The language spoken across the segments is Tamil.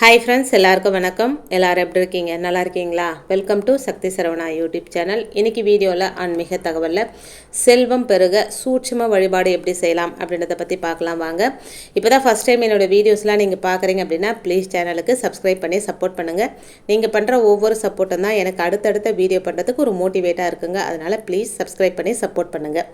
ஹாய் ஃப்ரெண்ட்ஸ் எல்லாருக்கும் வணக்கம். எல்லாரும் எப்படி இருக்கீங்க? நல்லா இருக்கீங்களா? Welcome to Shakthi Saravana YouTube channel. இன்றைக்கி வீடியோவில் ஆன்மீக தகவலில் செல்வம் பெருக சூட்சும வழிபாடு எப்படி செய்யலாம் அப்படின்றத பற்றி பார்க்கலாம் வாங்க. இப்போ தான் ஃபஸ்ட் டைம் என்னோட வீடியோஸ்லாம் நீங்கள் பார்க்குறீங்க அப்படின்னா ப்ளீஸ் சேனலுக்கு சப்ஸ்கிரைப் பண்ணி சப்போர்ட் பண்ணுங்கள் நீங்கள் பண்ணுற ஒவ்வொரு சப்போர்ட்டும் தான் எனக்கு அடுத்தடுத்த வீடியோ பண்ணுறதுக்கு ஒரு மோட்டிவேட்டாக இருக்குங்க. அதனால் ப்ளீஸ் சப்ஸ்கிரைப் பண்ணி சப்போர்ட் பண்ணுங்கள்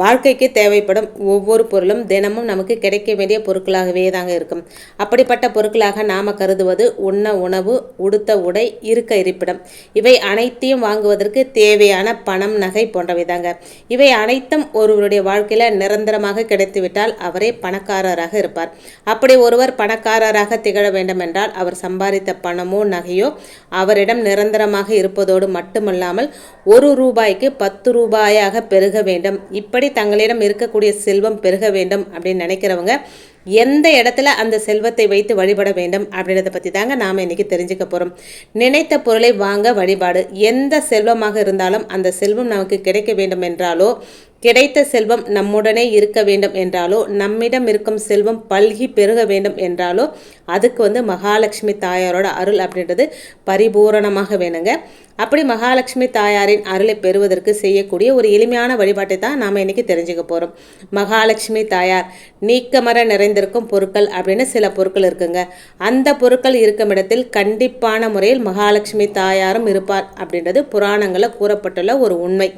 வாழ்க்கைக்கு தேவைப்படும் ஒவ்வொரு பொருளும் தினமும் நமக்கு கிடைக்க வேண்டிய பொருட்களாகவே தாங்க இருக்கும். அப்படிப்பட்ட பொருட்களாக நாம் கருதுவது உண்ண உணவு உடுத்த உடை இருக்க இருப்பிடம். இவை அனைத்தையும் வாங்குவதற்கு தேவையான பணம் நகை போன்றவை தாங்க. இவை அனைத்தும் ஒருவருடைய வாழ்க்கையில் நிரந்தரமாக கிடைத்துவிட்டால் அவரே பணக்காரராக இருப்பார். அப்படி ஒருவர் பணக்காரராக திகழ வேண்டும் என்றால் அவர் சம்பாதித்த பணமோ நகையோ அவரிடம் நிரந்தரமாக இருப்பதோடு மட்டுமல்லாமல் ஒரு ரூபாய்க்கு பத்து ரூபாயாக பெருக வேண்டும். இப்படி தங்களிடம் இருக்கக்கூடிய செல்வம் பெருக வேண்டும் அப்படின்னு நினைக்கிறவங்க எந்த இடத்துல அந்த செல்வத்தை வைத்து வழிபட வேண்டும் அப்படின்றத பற்றி தாங்க நாம் இன்றைக்கி தெரிஞ்சுக்க போகிறோம் நினைத்த பொருளை வாங்க வழிபாடு. எந்த செல்வமாக இருந்தாலும் அந்த செல்வம் நமக்கு கிடைக்க வேண்டும் என்றாலோ கிடைத்த செல்வம் நம்முடனே இருக்க வேண்டும் என்றாலோ நம்மிடம் இருக்கும் செல்வம் பல்கி பெருக வேண்டும் என்றாலோ அதுக்கு வந்து மகாலட்சுமி தாயாரோட அருள் அப்படின்றது பரிபூரணமாக வேணுங்க. அப்படி மகாலட்சுமி தாயாரின் அருளை பெறுவதற்கு செய்யக்கூடிய ஒரு எளிமையான வழிபாட்டை தான் நாம் இன்றைக்கி தெரிஞ்சுக்க போகிறோம் மகாலட்சுமி தாயார் நீக்கமர நிறைந்திருக்கும் பொருட்கள் அப்படின்னு சில பொருட்கள் இருக்குங்க. அந்த பொருட்கள் இருக்கும் இடத்தில் கண்டிப்பான முறையில் மகாலட்சுமி தாயாரும் இருப்பார் அப்படின்றது புராணங்களில் கூறப்பட்டுள்ள ஒரு உண்மை.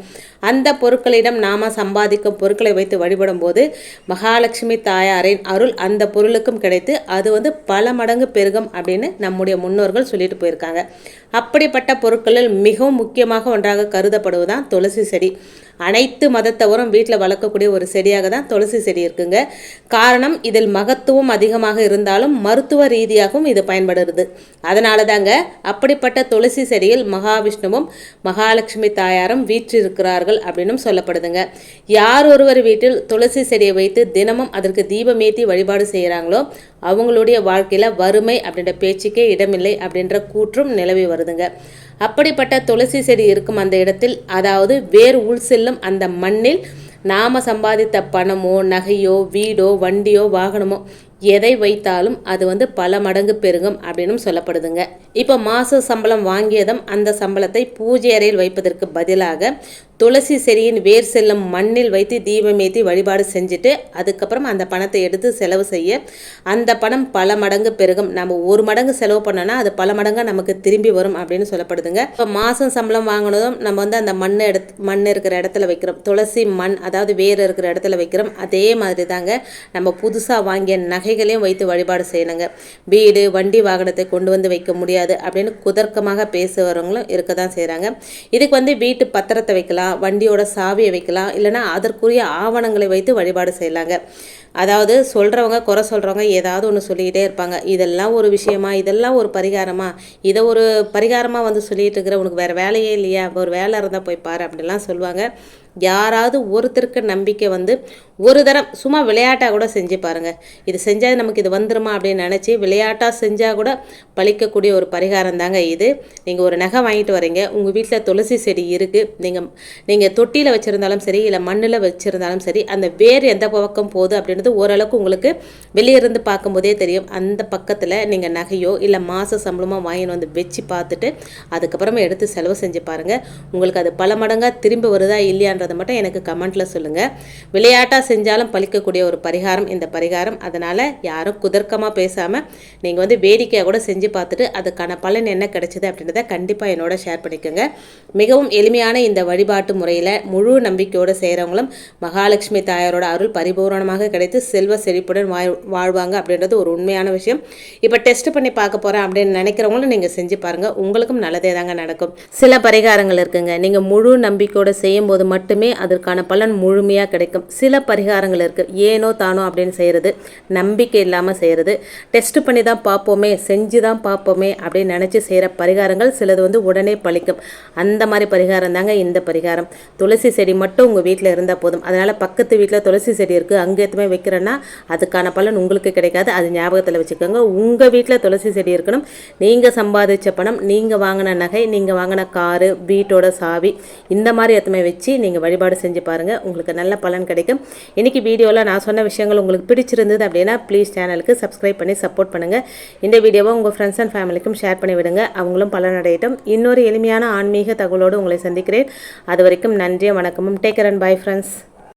அந்த பொருட்களிடம் நாம சம்பாதிக்கும் பொருட்களை வைத்து வழிபடும் போது மகாலட்சுமி தாயாரின் அருள் அந்த பொருளுக்கும் கிடைத்து அது வந்து பல மடங்கு பெருகும் அப்படின்னு நம்முடைய முன்னோர்கள் சொல்லிட்டு போயிருக்காங்க. அப்படிப்பட்ட பொருட்களில் மிகவும் முக்கியமாக ஒன்றாக கருதப்படுவதுதான் துளசி செடி. அனைத்து மதத்தவரும் வீட்டில் வளர்க்கக்கூடிய ஒரு செடியாக தான் துளசி செடி இருக்குங்க. காரணம் இதில் மகத்துவம் அதிகமாக இருந்தாலும் மருத்துவ ரீதியாகவும் இது பயன்படுறது அதனால தாங்க அப்படிப்பட்ட துளசி செடியில் மகாவிஷ்ணுவும் மகாலட்சுமி தாயாரும் வீற்றிருக்கிறார்கள் அப்படின்னும் சொல்லப்படுதுங்க. யார் ஒருவர் வீட்டில் துளசி செடியை வைத்து தினமும் அதற்கு தீபமேத்தி வழிபாடு செய்கிறாங்களோ அவங்களுடைய வாழ்க்கையில் வறுமை அப்படின்ற பேச்சுக்கே இடமில்லை அப்படின்ற கூற்றும் நிலவி வருதுங்க. அப்படிப்பட்ட துளசி செடி இருக்கும் அந்த இடத்தில் அதாவது வேர் உள் செல்லும் அந்த மண்ணில் நாம சம்பாதித்த பணமோ நகையோ வீடோ வண்டியோ வாகனமோ எதை வைத்தாலும் அது வந்து பல மடங்கு பெருகும் அப்படின்னு சொல்லப்படுதுங்க. இப்போ மாத சம்பளம் வாங்கியதும் அந்த சம்பளத்தை பூஜை அறையில் வைப்பதற்கு பதிலாக துளசி செடியின் வேர் செல்லும் மண்ணில் வைத்து தீபமேத்தி வழிபாடு செஞ்சுட்டு அதுக்கப்புறம் அந்த பணத்தை எடுத்து செலவு செய்ய அந்த பணம் பல மடங்கு பெருகும். நம்ம ஒரு மடங்கு செலவு பண்ணோன்னா அது பல மடங்காக நமக்கு திரும்பி வரும் அப்படின்னு சொல்லப்படுதுங்க. இப்போ மாதம் சம்பளம் வாங்கினதும் நம்ம வந்து அந்த மண் எடுத்து மண் இருக்கிற இடத்துல வைக்கிறோம். துளசி மண் அதாவது வேர் இருக்கிற இடத்துல வைக்கிறோம். அதே மாதிரி தாங்க நம்ம புதுசாக வாங்கிய நகைகளையும் வைத்து வழிபாடு செய்யணுங்க. வீடு வண்டி வாகனத்தை கொண்டு வந்து வைக்க முடியாது அப்படின்னு குதர்க்கமாக பேசுகிறவங்களும் இருக்க தான் செய்கிறாங்க இதுக்கு வந்து வீட்டு பத்திரத்தை வைக்கலாம். வண்டியோட சாவியை வைக்கலாம் இல்லைனா அதற்குரிய ஆவணங்களை வைத்து வழிபாடு செய்யலாங்க. அதாவது சொல்கிறவங்க குறை சொல்கிறவங்க ஏதாவது ஒன்று சொல்லிக்கிட்டே இருப்பாங்க. இதெல்லாம் ஒரு விஷயமா? இதெல்லாம் ஒரு பரிகாரமா? இதை ஒரு பரிகாரமாக வந்து சொல்லிட்டு இருக்கிற உனக்கு வேறு வேலையே இல்லையா? ஒரு வேலை இருந்தால் போய் பாரு அப்படிலாம் சொல்லுவாங்க. யாராவது ஒருத்தருக்கு நம்பிக்கை வந்து ஒரு தரம் சும்மா விளையாட்டாக கூட செஞ்சு பாருங்கள் இது செஞ்சால் நமக்கு இது வந்துருமா அப்படின்னு நினச்சி விளையாட்டாக செஞ்சால் கூட பழிக்கக்கூடிய ஒரு பரிகாரம் தாங்க இது. நீங்கள் ஒரு நகை வாங்கிட்டு வரீங்க உங்கள் வீட்டில் துளசி செடி இருக்குது நீங்கள் நீங்கள் தொட்டியில் வச்சுருந்தாலும் சரி இல்லை மண்ணில் வச்சுருந்தாலும் சரி அந்த வேர் எந்த பக்கம் போகுது அப்படின்றது ஓரளவுக்கு உங்களுக்கு வெளியே இருந்து பார்க்கும்போதே தெரியும். அந்த பக்கத்தில் நீங்கள் நகையோ இல்லை மாத சம்பளமோ வாங்கின்னு வந்து வச்சு பார்த்துட்டு அதுக்கப்புறமா எடுத்து செலவு செஞ்சு பாருங்கள் உங்களுக்கு அது பல மடங்காக திரும்பி வருதா இல்லையான்றதை மட்டும் எனக்கு கமெண்ட்டில் சொல்லுங்கள் விளையாட்டாக செஞ்சாலும் பழிக்கக்கூடிய ஒரு பரிகாரம் இந்த பரிகாரம். அதனால் யாரும் குதர்க்கமாக பேசாமல் நீங்கள் வந்து வேடிக்கையாக கூட செஞ்சு பார்த்துட்டு அதுக்கான பலன் என்ன கிடைச்சிது அப்படின்றத கண்டிப்பாக என்னோட ஷேர் பண்ணிக்கோங்க. மிகவும் எளிமையான இந்த வழிபாட்டு முறையில் முழு நம்பிக்கையோடு செய்கிறவங்களும் மகாலட்சுமி தாயாரோட அருள் பரிபூரணமாக கிடைத்து செல்வ செழிப்புடன் வாழ் வாழ்வாங்க அப்படின்றது ஒரு உண்மையான விஷயம். இப்போ டெஸ்ட் பண்ணி பார்க்க போகிறேன் அப்படின்னு நினைக்கிறவங்களும் நீங்கள் செஞ்சு பாருங்கள் உங்களுக்கும் நல்லதே தாங்க நடக்கும். சில பரிகாரங்கள் இருக்குங்க. நீங்கள் முழு நம்பிக்கையோடு செய்யும் போது மட்டுமே அதற்கான பலன் முழுமையாக கிடைக்கும். சில பரிகாரங்கள் இருக்குது ஏனோ தானோ அப்படின்னு செய்கிறது நம்பிக்கை இல்லாமல் செய்கிறது டெஸ்ட் பண்ணி தான் பார்ப்போமே செஞ்சு தான் பார்ப்போமே அப்படின்னு நினச்சி செய்கிற பரிகாரங்கள் சிலது வந்து உடனே பழிக்கும். அந்த மாதிரி பரிகாரம் தாங்க இந்த பரிகாரம். துளசி செடி மட்டும் உங்கள் வீட்டில் இருந்தால் போதும். அதனால் பக்கத்து வீட்டில் துளசி செடி இருக்குது அங்கே எதுவுமே வைக்க வைக்கிறேன்னா அதுக்கான பலன் உங்களுக்கு கிடைக்காது. அது ஞாபகத்தில் வச்சுக்கோங்க. உங்கள் வீட்டில் துளசி செடி இருக்கணும். நீங்கள் சம்பாதிச்ச பணம் நீங்கள் வாங்கின நகை நீங்கள் வாங்கின காரு வீட்டோட சாவி இந்த மாதிரி எத்தனை வச்சு நீங்கள் வழிபாடு செஞ்சு பாருங்கள் உங்களுக்கு நல்ல பலன் கிடைக்கும். இன்றைக்கி வீடியோவில் நான் சொன்ன விஷயங்கள் உங்களுக்கு பிடிச்சிருந்தது அப்படின்னா ப்ளீஸ் சேனலுக்கு சப்ஸ்கிரைப் பண்ணி சப்போர்ட் பண்ணுங்கள் இந்த வீடியோவை உங்கள் ஃப்ரெண்ட்ஸ் அண்ட் ஃபேமிலிக்கும் ஷேர் பண்ணி விடுங்க. அவங்களும் பலனடையட்டும். இன்னொரு எளிமையான ஆன்மீக தகவலோடு உங்களை சந்திக்கிறேன். அது வரைக்கும் நன்றியும் வணக்கமும். Take and bye friends